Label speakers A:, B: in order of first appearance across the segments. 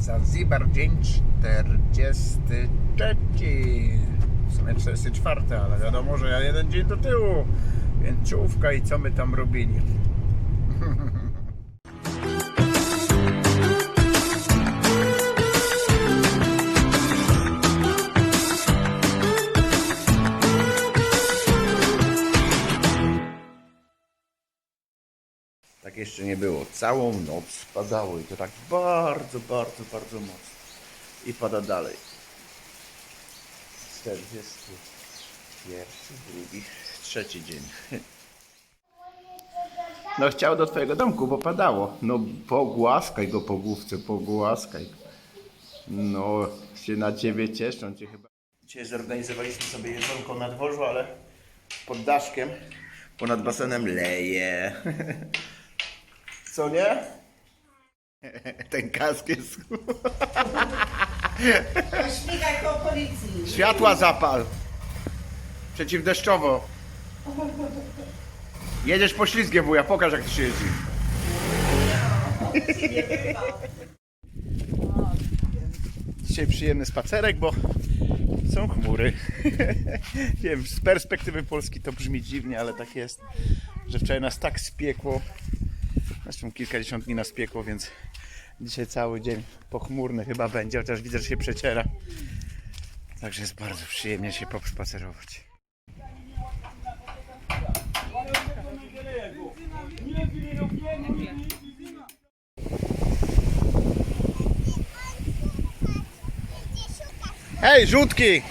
A: Zanzibar, dzień 43. W sumie 44, ale wiadomo, że ja jeden dzień do tyłu. Więc czołówka i co my tam robili. Tak jeszcze nie było. Całą noc padało i to tak bardzo, bardzo, bardzo mocno. I pada dalej. 41, drugi, trzeci dzień. No chciał do twojego domku, bo padało. No pogłaskaj go po główce, pogłaskaj. No się na ciebie cieszą cię chyba. Dzisiaj zorganizowaliśmy sobie jedzonko na dworzu, ale pod daszkiem, ponad basenem leje. Co nie? Ten kask jest...
B: Śmigaj po policji.
A: Światła zapal. Przeciwdeszczowo. Jedziesz po ślizgie wuja, pokaż jak to się jeździ. Dzisiaj przyjemny spacerek, bo są chmury. Wiem, z perspektywy Polski to brzmi dziwnie, ale tak jest, że wczoraj nas tak spiekło. Zresztą kilkadziesiąt dni nas piekło, więc dzisiaj cały dzień pochmurny chyba będzie, chociaż widzę, że się przeciera. Także jest bardzo przyjemnie się pospacerować. Hej, rzutki!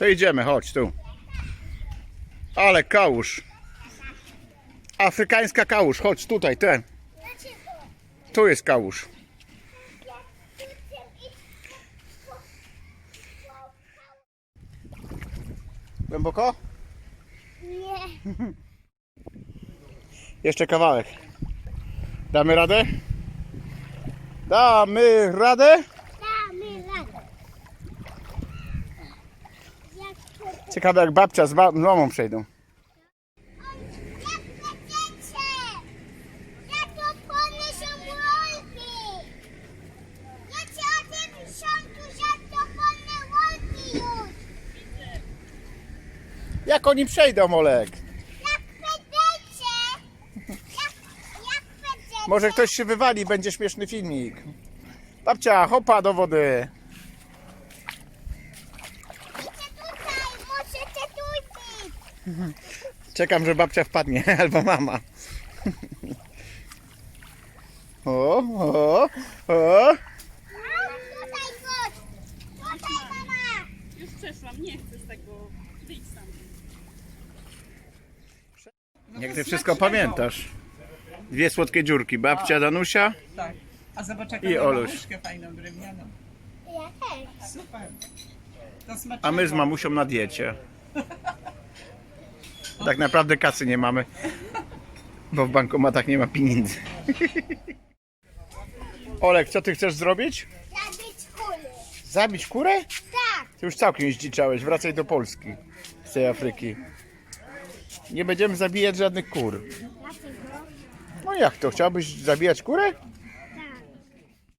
A: To idziemy, chodź tu. Ale kałuż. Afrykańska kałuż, chodź tutaj, ten. Tu jest kałuż. Głęboko?
C: Nie,
A: Jeszcze kawałek. Damy radę? Damy radę?
C: damy radę. Jak to...
A: Ciekawe jak babcia z ba- mamą przejdą.
C: Jak
A: oni przejdą, Olek?
C: Jak będziecie? Jak, jak będziecie?
A: Może ktoś się wywali, będzie śmieszny filmik. Babcia, hopa do wody.
C: Idźcie tutaj, możecie tu iść.
A: Czekam, że babcia wpadnie, albo mama. O, o, o.
C: A, tutaj chodź. Tutaj mama.
B: Już przeszłam, nie chcę z tego wyjść sam.
A: Jak ty wszystko pamiętasz. Dwie słodkie dziurki. Babcia Danusia.
B: Tak. A zobacz jaką
A: I
B: I
A: Oluś.
B: Oluś. fajną drewnianą.
C: Ja też.
B: Super. To smacznego.
A: A my z mamusią na diecie. Tak naprawdę kasy nie mamy. Bo w bankomatach nie ma pieniędzy. Olek, co ty chcesz zrobić?
C: Zabić kuli.
A: Zabić kurę?
C: Tak.
A: Ty już całkiem zdziczałeś, wracaj do Polski z tej Afryki. Nie będziemy zabijać żadnych kur. No jak to, chciałbyś zabijać kurę?